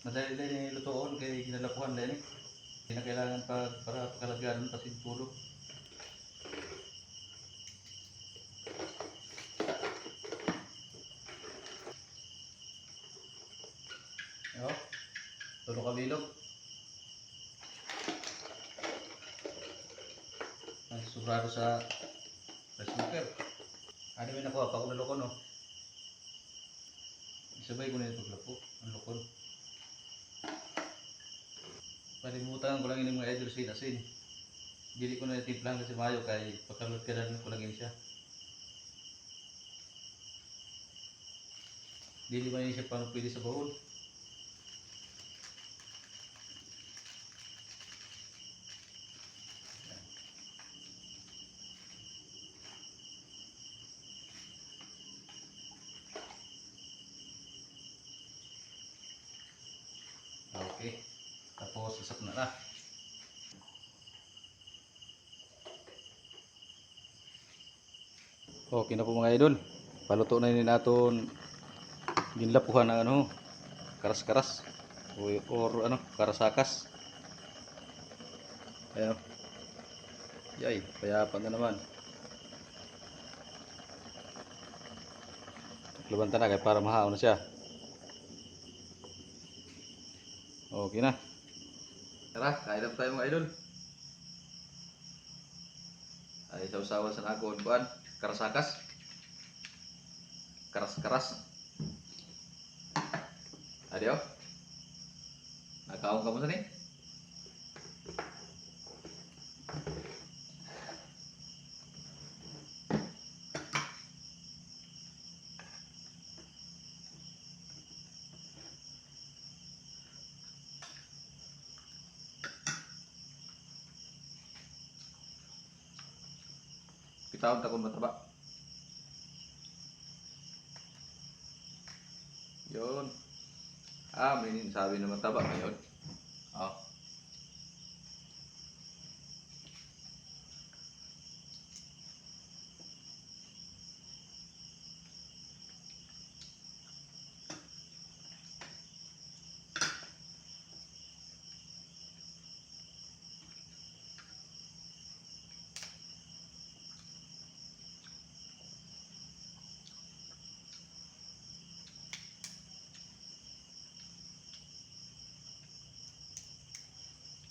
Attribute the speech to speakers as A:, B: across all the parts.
A: Madali din yung lutoon kay kinalapuhan din eh. Hindi na kailangan pa para pakalagyan pa siguro. Yo. Tulo ka bilog. Ay, sobrado sa rice cooker. Ano may nakuha pa kung naloko no? Isabay ko na ito lapo. Ang lokon. Palimutan ko lang ini mga idol sin asin. Dili ko na timplang kasi mayo kay pagkalot ka ko lang yun siya. Dili man yun siya paano pwede sa bahon. Okay. Tapos isap na na. Okay na po mga idol. Paluto na ni naton ginlapuhan ng ano karas-karas o or ano karasakas. Ayan. Yay, payapan na naman. Labanta na kaya para mahaon na siya. Okay na. Tara, kain po tayo mga idol. Ay, sausawan sa nakon kuan, karasakas. Karas-karas. Adio. Nakaon ka mo sa ni? Pitawag takong mataba. Yun. Ah, may sabi na mataba ngayon. Oh.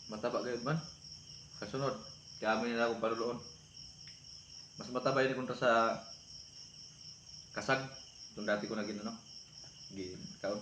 A: Mataba gayud man. Kasunod, kami nila akong paluloon. Mas mataba yun kontra sa kasag. Itong dati ko na gino, no? Gin, kaon.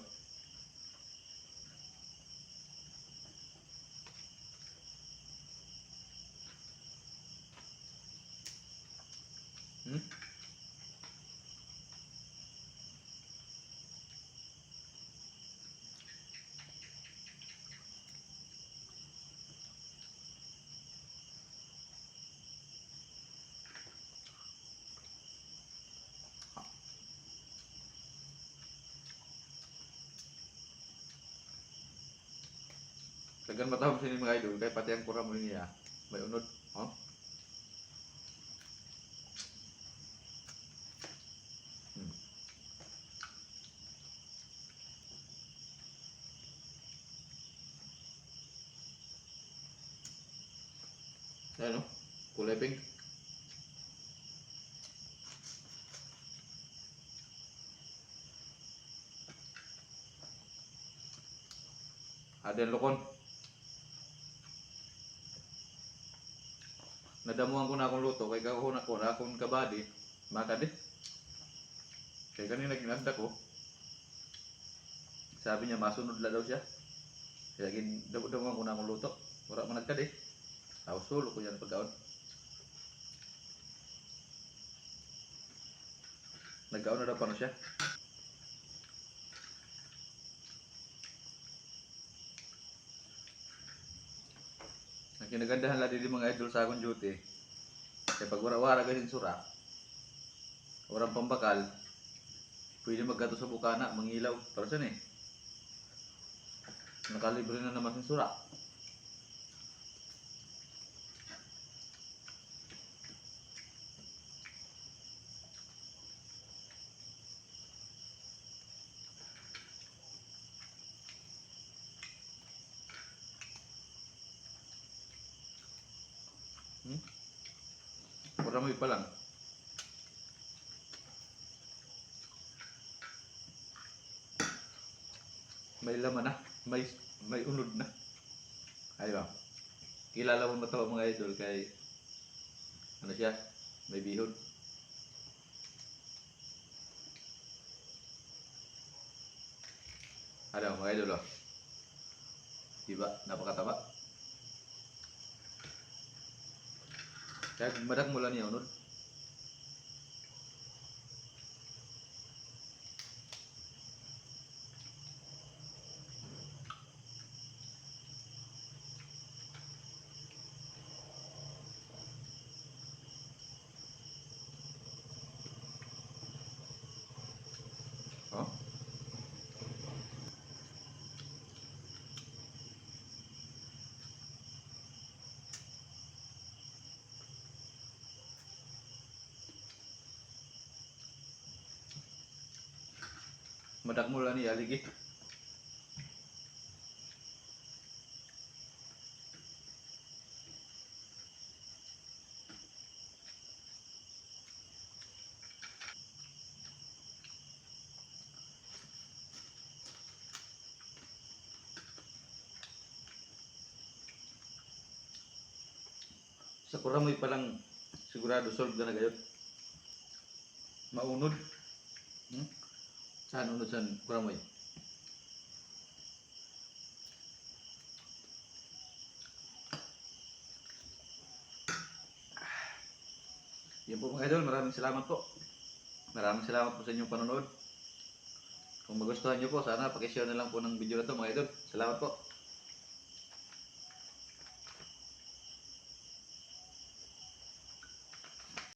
A: Tagan matahom sini mga idol, kay pati ang kura mo niya. May unod. Oh? Hmm. Ayan o, kulay pink. Ada yang lokon. nadamuhan ko na akong luto kay gahon ako na akong kabadi makad eh kay kanina ginanda ko. Sabi niya masunod la daw siya. Kaya gindamuhan ko na akong luto. Wala man nagkad eh hausulo ko yan pagkaon. Nagkaon na daw pa na siya. Kinagandahan lagi di mga idol sa akong duty. Kaya pag wara-wara ganyan sura, warang pambakal, pwede maggato sa bukana, mangilaw. Para saan eh? Nakalibre na naman yung sura. Hmm? Muramoy pa lang. May laman na. May may unod na. Ay ba? Kilala mo ba ito mga idol kay ano siya? May bihod. Ano mga idol oh. Diba? Napakataba. Kaya madak mula niya unod. Madak mula niya lagi. Sa kuramoy pa lang sigurado solve na na gayot. Maunod. Hmm? Saan unod sa kuramoy? Yan po mga idol, maraming salamat po. Maraming salamat po sa inyong panonood. Kung magustuhan nyo po, sana pakishare na lang po ng video na to mga idol. Salamat po.